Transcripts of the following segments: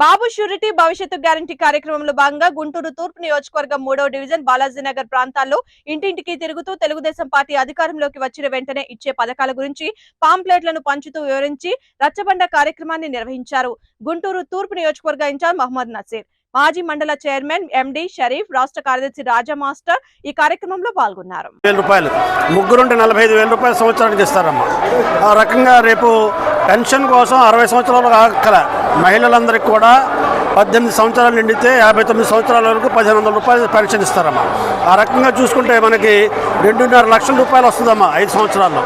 బాబు surety భవిష్యత్తు guarantee కార్యక్రమంలో భాగంగా గుంటూరు తూర్పు నియోజకవర్గం మూడవ డివిజన్ బాలాజీనగర్ ప్రాంతాల్లో ఇంటింటికి తిరుగుతూ తెలుగుదేశం పార్టీ అధికారంలోకి వచ్చిన వెంటనే ఇచ్చే పథకాల గురించి పాంప్లెట్లను పంచుతూ వివరించి రచ్చబండ కార్యక్రమాన్ని నిర్వహించారు గుంటూరు తూర్పు నియోజకవర్గ ఇన్ఛార్జ్ మహమ్మద్ నసీర్. మాజీ మండల చైర్మన్ ఎండి షరీఫ్ రాష్ట్ర కార్యదర్శి రాజా మాస్టర్ ఈ కార్యక్రమంలో పాల్గొన్నారు. రూపాయలు. ముగ్గురుంటే నలభై ఐదు వేల రూపాయలు సంవత్సరానికి ఇస్తారమ్మా. ఆ రకంగా రేపు పెన్షన్ కోసం అరవై సంవత్సరాలు కాకల మహిళలందరికీ కూడా పద్దెనిమిది సంవత్సరాలు నిండితే యాభై తొమ్మిది సంవత్సరాల వరకు పదిహేను వందల రూపాయలు పెన్షన్ ఇస్తారమ్మా. ఆ రకంగా చూసుకుంటే మనకి రెండున్నర లక్షల రూపాయలు వస్తుందమ్మా ఐదు సంవత్సరాల్లో.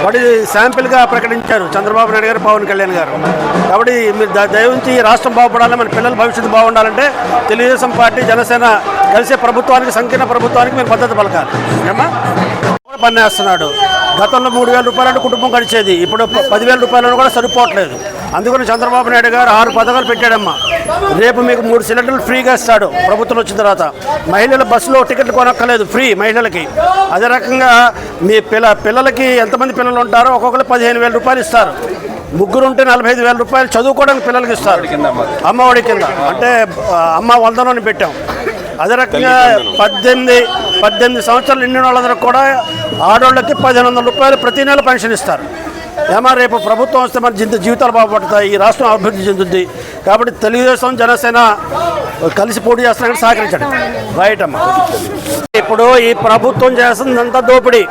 కాబట్టి శాంపిల్గా ప్రకటించారు చంద్రబాబు నాయుడు గారు పవన్ కళ్యాణ్ గారు. కాబట్టి మీరు దయవుంచి ఈ రాష్ట్రం బాగుపడాలి మన పిల్లల భవిష్యత్తు బాగుండాలంటే తెలుగుదేశం పార్టీ జనసేన కలిసే ప్రభుత్వానికి సంకీర్ణ ప్రభుత్వానికి మీరు మద్దతు పలకాలి. ఏమా పన్నేస్తున్నాడు. గతంలో మూడు వేల రూపాయలంటే కుటుంబం గడిచేది. ఇప్పుడు పదివేల రూపాయలను కూడా సరిపోవట్లేదు. అందుకని చంద్రబాబు నాయుడు గారు ఆరు పథకాలు పెట్టాడమ్మా. రేపు మీకు మూడు సిలిండర్లు ఫ్రీగా ఇస్తాడు. ప్రభుత్వం వచ్చిన తర్వాత. మహిళల బస్సులో టికెట్లు కొనక్కర్లేదు. ఫ్రీ మహిళలకి. అదే రకంగా మీ పిల్ల పిల్లలకి ఎంతమంది పిల్లలు ఉంటారో ఒక్కొక్కరు పదిహేను వేల రూపాయలు ఇస్తారు. ముగ్గురు ఉంటే నలభై ఐదు వేల రూపాయలు చదువుకోవడానికి పిల్లలకి ఇస్తారు. అమ్మఒడి కింద. అంటే అమ్మ వందనని పెట్టాం. అదే రకంగా పద్దెనిమిది పద్దెనిమిది సంవత్సరాలు నిండిన వాళ్ళందరూ కూడా ఆడవాళ్ళకి పదిహేను వందల రూపాయలు ప్రతి నెల పెన్షన్ ఇస్తారు. ఏమా రేపు ప్రభుత్వం వస్తే మన జీవిత జీవితాలు బాగుపడతాయి ఈ రాష్ట్రం అభివృద్ధి చెందుద్ది. కాబట్టి తెలుగుదేశం జనసేన కలిసి పోటీ చేస్తున్నారని సహకరించండి. రైట్ అమ్మా ఇప్పుడు ఈ ప్రభుత్వం చేస్తుందంతా దోపిడీ.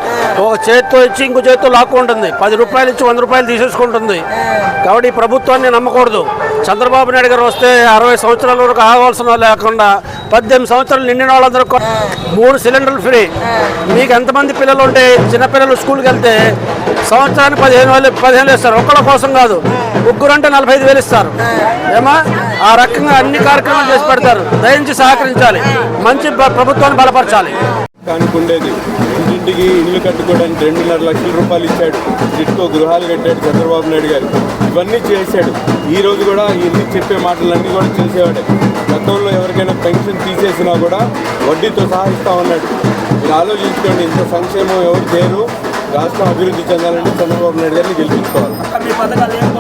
ఒక చేత్తో ఇచ్చి ఇంకో చేత్తో లాక్కుంటుంది. పది రూపాయలు ఇచ్చి వంద రూపాయలు తీసేసుకుంటుంది. కాబట్టి ఈ ప్రభుత్వాన్ని నమ్మకూడదు. చంద్రబాబు నాయుడు గారు వస్తే అరవై సంవత్సరాల వరకు ఆవాల్సిన వాళ్ళు లేకుండా పద్దెనిమిది సంవత్సరాలు నిండిన వాళ్ళందరూ మూడు సిలిండర్లు ఫ్రీ. మీకు ఎంతమంది పిల్లలు ఉంటే చిన్నపిల్లలు స్కూల్కి వెళ్తే సంవత్సరానికి పదిహేను వేలు పదిహేను వేస్తారు ఇస్తారు. ఒక్కళ్ళ కోసం కాదు. ముగ్గురు అంటే నలభై ఐదు వేలు ఇస్తారు. ఏమా? ఆ రకంగా అన్ని కార్యక్రమాలు చేసి పెడతారు. దయించి సహకరించాలి. మంచి ప్ర- ప్రభుత్వాన్ని బలపరచాలి. దానికి ఉండేది ఇంటింటికి ఇల్లు కట్టుకోవడానికి రెండున్నర లక్షల రూపాయలు ఇచ్చాడు. టిట్కో గృహాలు కట్టాడు చంద్రబాబు నాయుడు గారు. ఇవన్నీ చేశాడు. ఈ రోజు కూడా ఇన్ని చెప్పే మాటలన్నీ కూడా చేసేవాడే. గతంలో ఎవరికైనా పెన్షన్ తీసేసినా కూడా వడ్డీతో సహా ఇస్తా ఉన్నాడు. మీరు ఆలోచించుకోండి ఇంత సంక్షేమం ఎవరు చేయరు. రాష్ట్రం అభివృద్ధి చెందాలంటే చంద్రబాబు నాయుడు గారిని గెలిపించుకోవాలి.